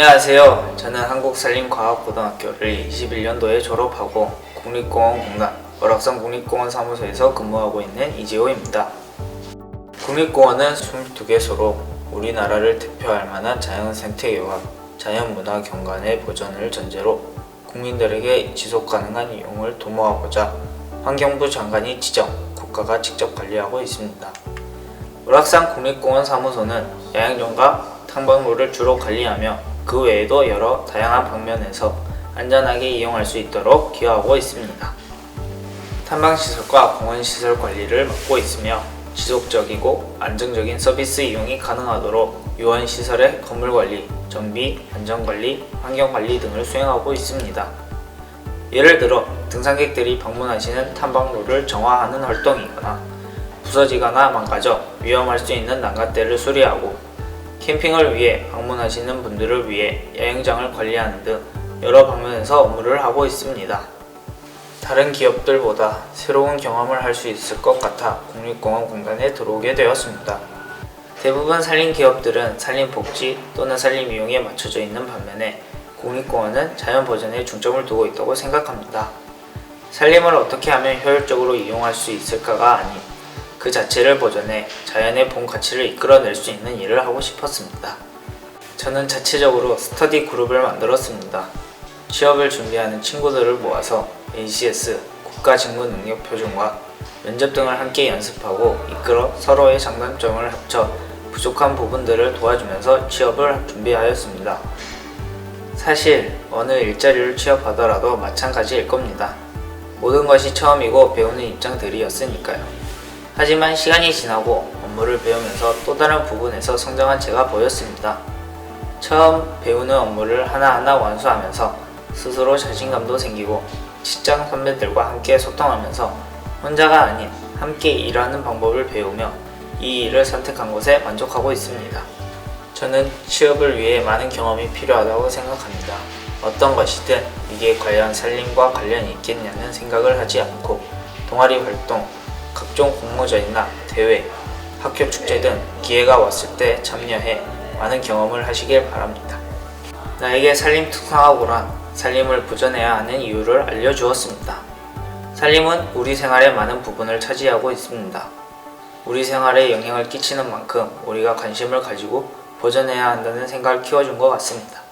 안녕하세요. 저는 한국산림과학고등학교를 21년도에 졸업하고 국립공원 공단 월악산 국립공원 사무소에서 근무하고 있는 이재호입니다. 국립공원은 22개소로 우리나라를 대표할 만한 자연 생태계와 자연 문화 경관의 보존을 전제로 국민들에게 지속 가능한 이용을 도모하고자 환경부 장관이 지정, 국가가 직접 관리하고 있습니다. 월악산 국립공원 사무소는 야영정과 탐방로를 주로 관리하며 그 외에도 여러 다양한 방면에서 안전하게 이용할 수 있도록 기여하고 있습니다. 탐방시설과 공원시설 관리를 맡고 있으며 지속적이고 안정적인 서비스 이용이 가능하도록 유원시설의 건물 관리, 정비, 안전관리, 환경관리 등을 수행하고 있습니다. 예를 들어 등산객들이 방문하시는 탐방로를 정화하는 활동이거나 부서지거나 망가져 위험할 수 있는 난간대를 수리하고 캠핑을 위해 방문하시는 분들을 위해 야영장을 관리하는 등 여러 방면에서 업무를 하고 있습니다. 다른 기업들보다 새로운 경험을 할 수 있을 것 같아 국립공원공단에 들어오게 되었습니다. 대부분 산림 기업들은 산림 복지 또는 산림 이용에 맞춰져 있는 반면에 국립공원은 자연 보전에 중점을 두고 있다고 생각합니다. 산림을 어떻게 하면 효율적으로 이용할 수 있을까가 아닌 그 자체를 보존해 자연의 본 가치를 이끌어낼 수 있는 일을 하고 싶었습니다. 저는 자체적으로 스터디 그룹을 만들었습니다. 취업을 준비하는 친구들을 모아서 ACS 국가직무능력표준과 면접 등을 함께 연습하고 이끌어 서로의 장단점을 합쳐 부족한 부분들을 도와주면서 취업을 준비하였습니다. 사실 어느 일자리를 취업하더라도 마찬가지일 겁니다. 모든 것이 처음이고 배우는 입장들이었으니까요. 하지만 시간이 지나고 업무를 배우면서 또 다른 부분에서 성장한 제가 보였습니다. 처음 배우는 업무를 하나하나 완수하면서 스스로 자신감도 생기고 직장 선배들과 함께 소통하면서 혼자가 아닌 함께 일하는 방법을 배우며 이 일을 선택한 곳에 만족하고 있습니다. 저는 취업을 위해 많은 경험이 필요하다고 생각합니다. 어떤 것이든 이게 과연 살림과 관련이 있겠냐는 생각을 하지 않고 동아리 활동, 각종 공모전이나 대회, 학교 축제 등 기회가 왔을 때 참여해 많은 경험을 하시길 바랍니다. 나에게 살림 특성화고란 살림을 보존해야 하는 이유를 알려주었습니다. 살림은 우리 생활의 많은 부분을 차지하고 있습니다. 우리 생활에 영향을 끼치는 만큼 우리가 관심을 가지고 보존해야 한다는 생각을 키워준 것 같습니다.